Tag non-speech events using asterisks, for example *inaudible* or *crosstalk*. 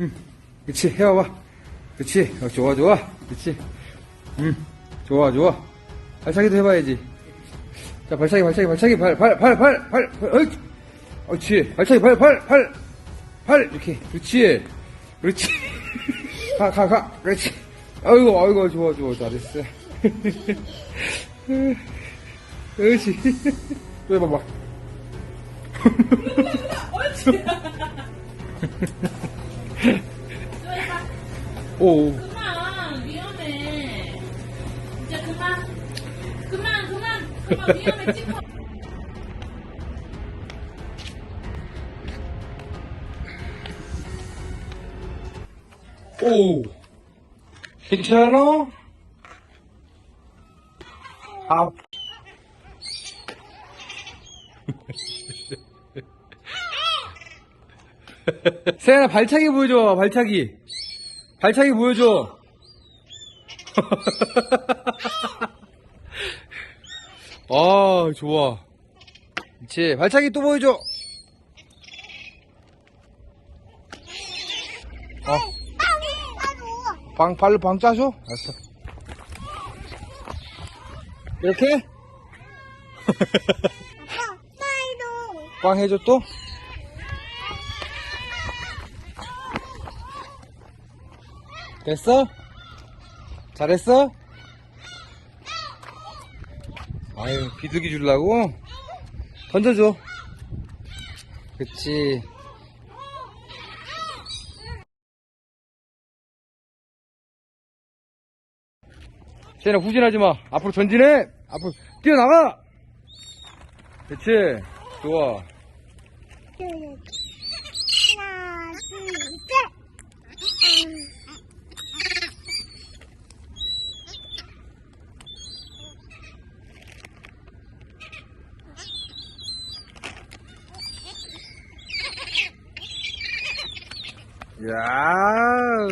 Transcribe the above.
응. 그치, 해와봐. 그치. 어, 좋아, 좋아. 그치. 응. 좋아, 좋아. 발차기도 해봐야지. 자, 발차기, 발차기, 발차기, 발, 발, 발, 발, 발, 발, 어이. 그렇지. 발차기, 발, 발, 발, 발. 이렇게. 그렇지. 그렇지. *laughs* 가, 가, 가. 그렇지. 아이고, 아이고, 좋아, 좋아. 잘했어. *laughs* 그렇지. *laughs* 또 해봐봐. 오. 그만 위험해 이제 그만 그만 그만 그만 위험해 찍어 오. 괜찮아? 아. 세연아 발차기 보여줘 발차기 발차기 보여줘 *laughs* 아 좋아 그치 발차기 또 보여줘 어. 방, 발로 방 짜줘? 알았어. 이렇게? *laughs* 빵 해줘 또? 됐어? 잘했어? 아유, 비둘기 주려고? 던져줘. 그치. 세연아 후진하지 마. 앞으로 전진해. 앞으로 뛰어나가. 그렇지. 좋아. 하나, 둘, 셋. 야우.